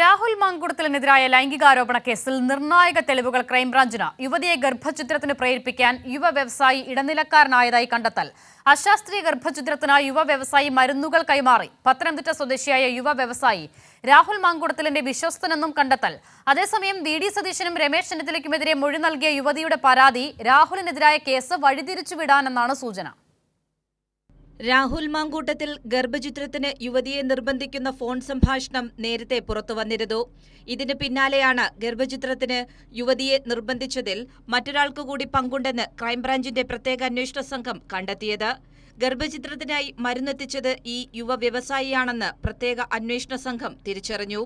രാഹുൽ മാങ്കുടത്തിനെതിരായ ലൈംഗികാരോപണ കേസിൽ നിർണായക തെളിവുകൾ ക്രൈംബ്രാഞ്ചിന്. യുവതിയെ ഗർഭചിത്രത്തിന് പ്രേരിപ്പിക്കാൻ യുവ വ്യവസായി ഇടനിലക്കാരനായതായി കണ്ടെത്തൽ. അശാസ്ത്രീയ ഗർഭചിത്രത്തിന് യുവ വ്യവസായി മരുന്നുകൾ കൈമാറി. പത്തനംതിട്ട സ്വദേശിയായ യുവ വ്യവസായി രാഹുൽ മാങ്കുടത്തിലിന്റെ വിശ്വസ്തനെന്നും കണ്ടെത്തൽ. അതേസമയം വി ഡി സതീശനും രമേശ് ചെന്നിത്തലയ്ക്കുമെതിരെ മൊഴി നൽകിയ യുവതിയുടെ പരാതി രാഹുലിനെതിരായ കേസ് വഴിതിരിച്ചുവിടാനെന്നാണ് സൂചന. രാഹുൽ മാങ്കൂട്ടത്തിൽ ഗർഭചിത്രത്തിന് യുവതിയെ നിർബന്ധിക്കുന്ന ഫോൺ സംഭാഷണം നേരത്തെ പുറത്തുവന്നിരുന്നു ഇതിന് പിന്നാലെയാണ് ഗർഭചിത്രത്തിന് യുവതിയെ നിർബന്ധിച്ചതിൽ മറ്റൊരാൾക്ക് കൂടി പങ്കുണ്ടെന്ന് ക്രൈംബ്രാഞ്ചിന്റെ പ്രത്യേക അന്വേഷണ സംഘം കണ്ടെത്തിയത്. ഗർഭചിത്രത്തിനായി മരുന്നെത്തിച്ചത് ഈ യുവ വ്യവസായിയാണെന്ന് പ്രത്യേക അന്വേഷണ സംഘം തിരിച്ചറിഞ്ഞു.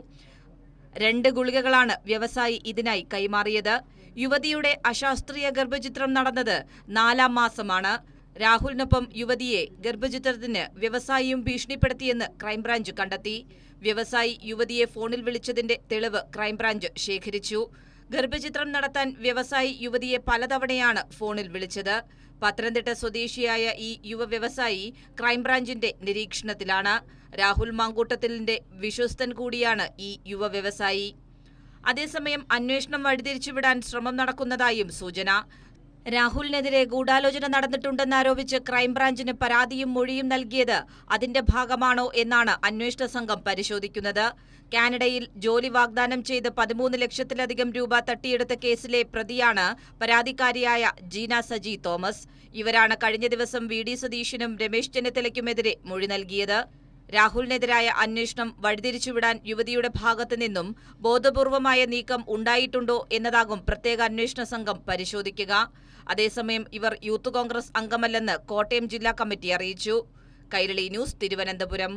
രണ്ട് ഗുളികകളാണ് വ്യവസായി ഇതിനായി കൈമാറിയത്. യുവതിയുടെ അശാസ്ത്രീയ ഗർഭചിത്രം നടന്നത് നാലാം മാസമാണ്. രാഹുലിനൊപ്പം യുവതിയെ ഗർഭചിത്രത്തിന് വ്യവസായിയും ഭീഷണിപ്പെടുത്തിയെന്ന് ക്രൈംബ്രാഞ്ച് കണ്ടെത്തി. വ്യവസായി യുവതിയെ ഫോണിൽ വിളിച്ചതിന്റെ തെളിവ് ക്രൈംബ്രാഞ്ച് ശേഖരിച്ചു. ഗർഭചിത്രം നടത്താൻ വ്യവസായി യുവതിയെ പലതവണയാണ് ഫോണിൽ വിളിച്ചത്. പത്തനംതിട്ട സ്വദേശിയായ ഈ യുവ വ്യവസായി ക്രൈംബ്രാഞ്ചിന്റെ നിരീക്ഷണത്തിലാണ്. രാഹുൽ മാങ്കൂട്ടത്തിലിന്റെ വിശ്വസ്തൻ കൂടിയാണ് ഈ യുവ വ്യവസായി. അതേസമയം അന്വേഷണം വഴിതിരിച്ചുവിടാൻ ശ്രമം നടക്കുന്നതായും സൂചന. രാഹുലിനെതിരെ ഗൂഢാലോചന നടന്നിട്ടുണ്ടെന്നാരോപിച്ച് ക്രൈംബ്രാഞ്ചിന് പരാതിയും മൊഴിയും നൽകിയത് അതിന്റെ ഭാഗമാണോ എന്നാണ് അന്വേഷണ സംഘം പരിശോധിക്കുന്നത്. കാനഡയിൽ ജോലി വാഗ്ദാനം ചെയ്ത് പതിമൂന്ന് ലക്ഷത്തിലധികം രൂപ തട്ടിയെടുത്ത കേസിലെ പ്രതിയാണ് പരാതിക്കാരിയായ ജീന സജി തോമസ്. ഇവരാണ് കഴിഞ്ഞ ദിവസം വി ഡി സതീഷിനും രമേശ് ചെന്നിത്തലയ്ക്കുമെതിരെ മൊഴി നൽകിയത്. രാഹുലിനെതിരായ അന്വേഷണം വഴിതിരിച്ചുവിടാൻ യുവതിയുടെ ഭാഗത്തു നിന്നും ബോധപൂർവമായ നീക്കം ഉണ്ടായിട്ടുണ്ടോ എന്നതാകും പ്രത്യേക അന്വേഷണ സംഘം പരിശോധിക്കുക. അതേസമയം ഇവർ യൂത്ത് കോൺഗ്രസ് അംഗമല്ലെന്ന് കോട്ടയം ജില്ലാ കമ്മിറ്റി അറിയിച്ചു. കൈരളി ന്യൂസ് തിരുവനന്തപുരം.